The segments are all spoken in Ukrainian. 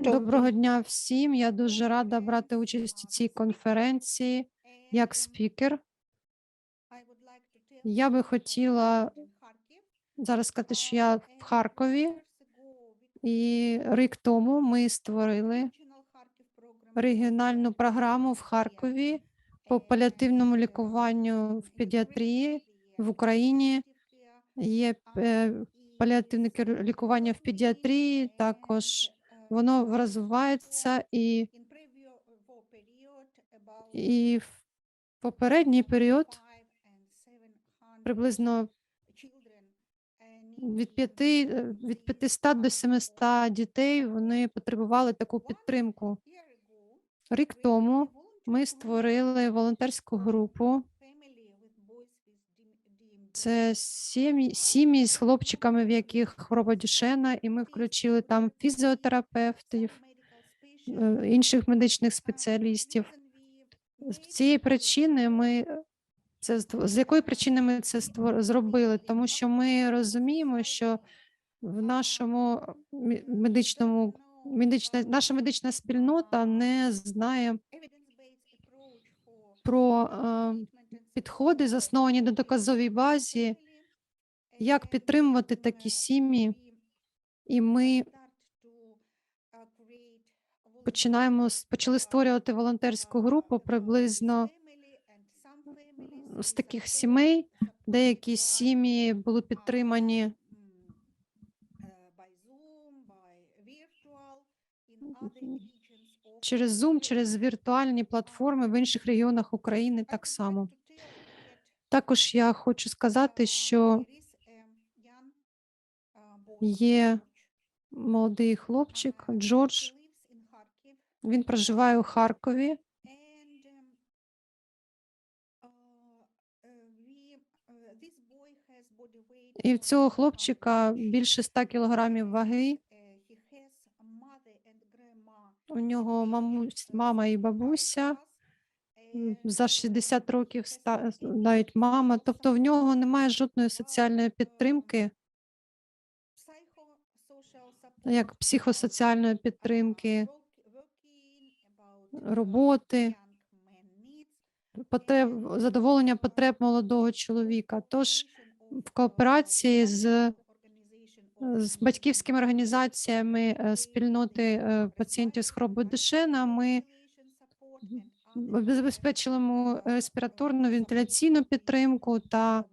Доброго дня всім. Я дуже рада брати участь у цій конференції як спікер. Я би хотіла зараз сказати, що я в Харкові, і рік тому ми створили регіональну програму в Харкові по паліативному лікуванню в педіатрії в Україні. Є е, паліативне лікування в педіатрії, також воно розвивається і, і в попередній період приблизно від 5, від 500 до 700 дітей вони потребували таку підтримку. Рік тому ми створили волонтерську групу. Це сім'ї, сім'ї з хлопчиками, в яких хвороба Дюшена, і ми включили там фізіотерапевтів, е, інших медичних спеціалістів. З цієї причини ми це з якої причини ми це зробили? Тому що ми розуміємо, що в нашому медичному медична наша медична спільнота не знає про е, підходи, засновані на доказовій базі, як підтримувати такі сім'ї, і ми починаємо почали створювати волонтерську групу приблизно з таких сімей. Деякі сім'ї були підтримані через Zoom, через віртуальні платформи в інших регіонах України так само. Також я хочу сказати, що є молодий хлопчик Джордж. Він проживає у Харкові. І в цього хлопчика більше 100 кілограмів ваги. У нього мамусь, мама і бабуся за 60 років ста- навіть мама. Тобто в нього немає жодної соціальної підтримки, як психосоціальної підтримки, роботи, потреб, задоволення потреб молодого чоловіка. Тож в кооперації з, з батьківськими організаціями е, спільноти е, пацієнтів з хворобою Душена ми забезпечили йому респіраторну вентиляційну підтримку та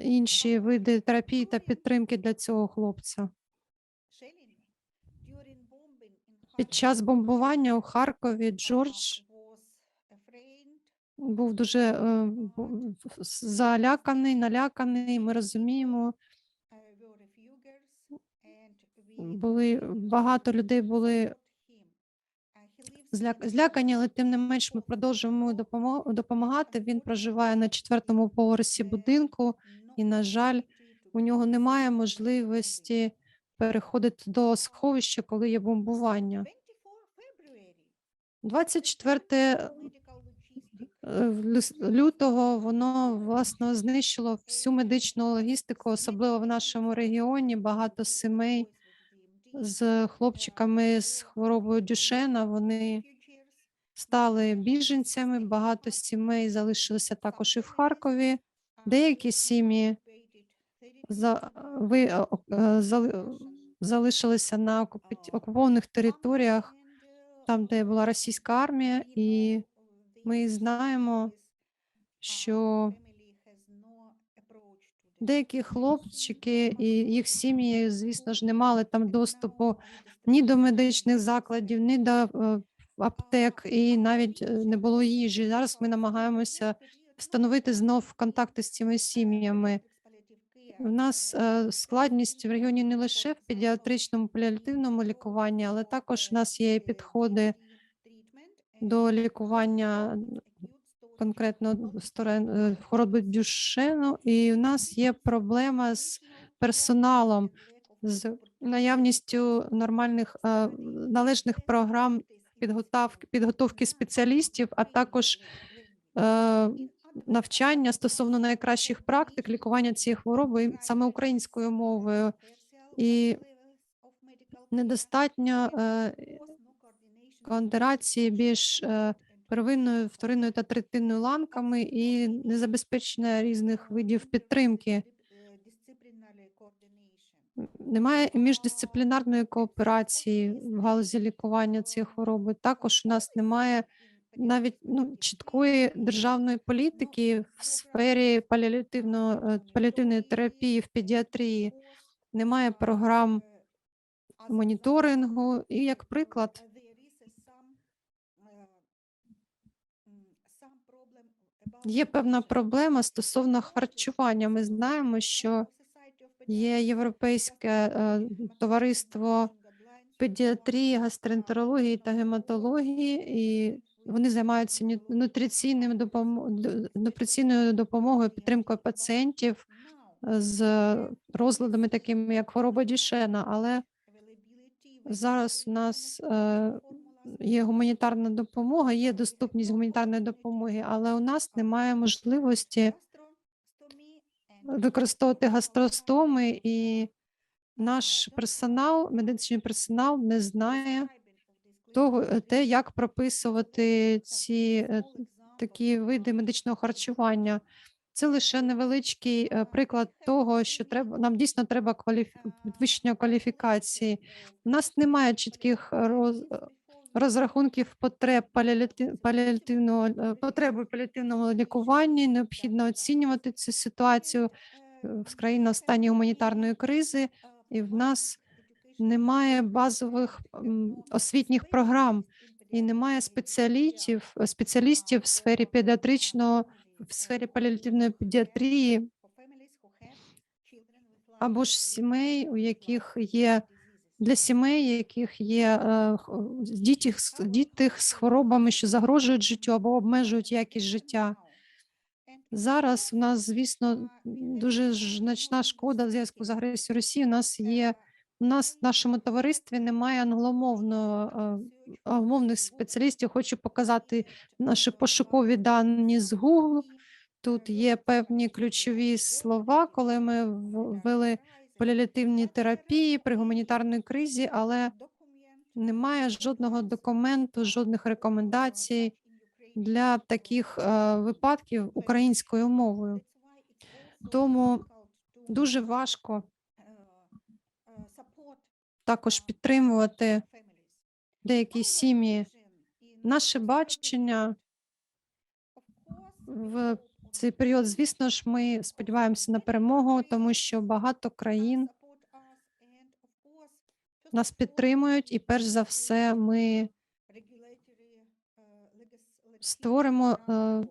інші види терапії та підтримки для цього хлопця. Під час бомбування у Харкові Джордж був дуже е, заляканий, наляканий. Ми розуміємо, були багато людей були злякані, але тим не менш ми продовжуємо допомагати. Він проживає на четвертому поверсі будинку, і, на жаль, у нього немає можливості переходити до сховища, коли є бомбування. 24 е, лютого воно власне знищило всю медичну логістику, особливо в нашому регіоні. Багато сімей з хлопчиками з хворобою Дюшена. Вони стали біженцями. Багато сімей залишилося також і в Харкові. Деякі сім'ї за, ви, е, зали- залишилися на окупованих територіях, там, де була російська армія, і ми знаємо, що деякі хлопчики і їх сім'ї, звісно ж, не мали там доступу ні до медичних закладів, ні до е, аптек, і навіть е, не було їжі. Зараз ми намагаємося встановити знов контакти з цими сім'ями. У нас е, складність в регіоні не лише в педіатричному паліативному лікуванні, але також у нас є підходи до лікування конкретно сторон е, хвороби Дюшену, і у нас є проблема з персоналом, з наявністю нормальних е, належних програм підготовки, підготовки спеціалістів, а також е, навчання стосовно найкращих практик лікування цієї хвороби саме українською мовою. І недостатньо координації е, первинною, вторинною та третинною ланками і незабезпечення різних видів підтримки. Немає міждисциплінарної кооперації в галузі лікування цієї хвороби. Також у нас немає навіть ну, чіткої державної політики в сфері е, паліативної терапії в педіатрії. Немає програм моніторингу. І як приклад, є певна проблема стосовно харчування. Ми знаємо, що є європейське е, товариство педіатрії, гастроентерології та гематології, і вони займаються нутриційним нутриційною допомогою, підтримкою пацієнтів е, з розладами, такими як хвороба Дюшена. Але зараз у нас е, є гуманітарна допомога, є доступність гуманітарної допомоги, але у нас немає можливості використовувати гастростоми, і наш персонал, медичний персонал не знає того, е, те, як прописувати ці е, такі види медичного харчування. Це лише невеличкий е, приклад того, що треба нам дійсно треба кваліф... підвищення кваліфікації. У нас немає чітких роз... розрахунків потреб паліати- паліативного е, потреби паліативного лікування. Необхідно оцінювати цю ситуацію е, в країні в стані гуманітарної кризи, і в нас немає базових освітніх програм і немає спеціалістів, спеціалістів в сфері педіатричного, в сфері паліативної педіатрії або ж сімей, у яких є для сімей, яких є е, діти, діти з хворобами, що загрожують життю або обмежують якість життя. Зараз у нас, звісно, дуже значна шкода в зв'язку з агресією Росії. У нас є у нас в нашому товаристві немає е, англомовних спеціалістів. Хочу показати наші пошукові дані з Google. Тут є певні ключові слова, коли ми ввели паліативні терапії при гуманітарній кризі, але немає жодного документу, жодних рекомендацій для таких е, випадків українською мовою. Тому дуже важко також підтримувати деякі сім'ї. Наше бачення в цей період, звісно ж, ми сподіваємося на перемогу, тому що багато країн нас підтримують, і перш за все, ми створимо е,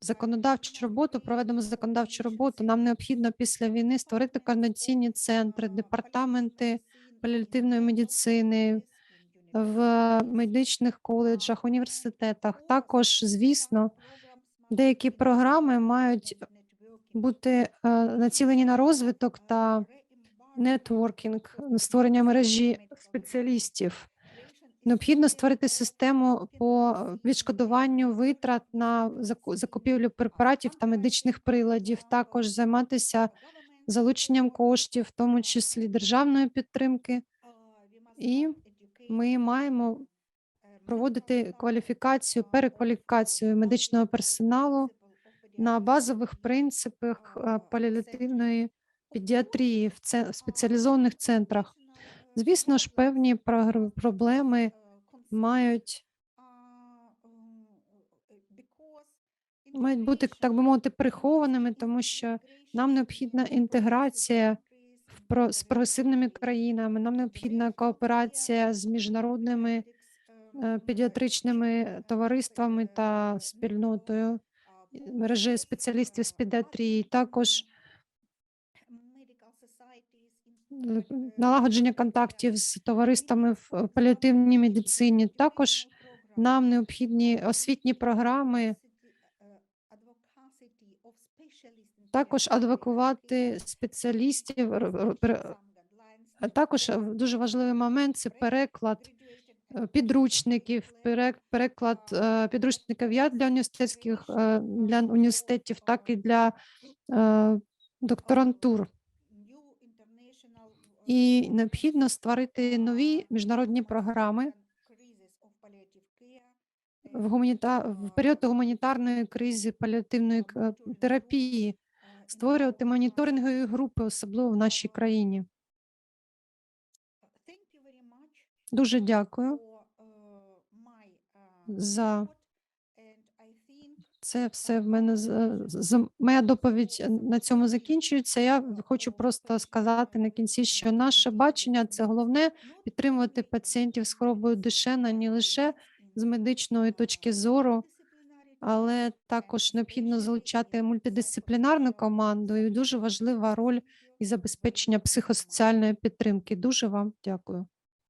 законодавчу роботу, проведемо законодавчу роботу. Нам необхідно після війни створити координаційні центри, департаменти паліативної медицини в медичних коледжах, університетах. Також, звісно, деякі програми мають бути е, націлені на розвиток та нетворкінг, створення мережі спеціалістів. Необхідно створити систему по відшкодуванню витрат на заку- закупівлю препаратів та медичних приладів, також займатися залученням коштів, в тому числі державної підтримки. І ми маємо проводити кваліфікацію, перекваліфікацію медичного персоналу на базових принципах е, паліативної педіатрії в спеціалізованих центрах. Звісно ж, певні проблеми мають мають бути, так би мовити, прихованими, тому що нам необхідна інтеграція з прогресивними країнами, нам необхідна кооперація з міжнародними педіатричними товариствами та спільнотою мережею спеціалістів з педіатрії. Також е, налагодження контактів з товариствами в е, паліативній медицині. Також нам необхідні освітні програми, також адвокувати спеціалістів. Також е, дуже важливий момент це переклад е, підручників, переклад е, підручників як для університетських е, для університетів, так і для е, докторантур. І необхідно створити нові міжнародні програми в, гуманіта... в період гуманітарної кризи паліативної терапії, створювати моніторингові групи, особливо в нашій країні. Дуже дякую. за це все в мене з- моя доповідь на цьому закінчується. Я хочу просто сказати на кінці, що наше бачення це головне підтримувати пацієнтів з хворобою Душена не лише з медичної точки зору, але також необхідно залучати мультидисциплінарну команду і дуже важлива роль і забезпечення психосоціальної підтримки. Дуже вам дякую.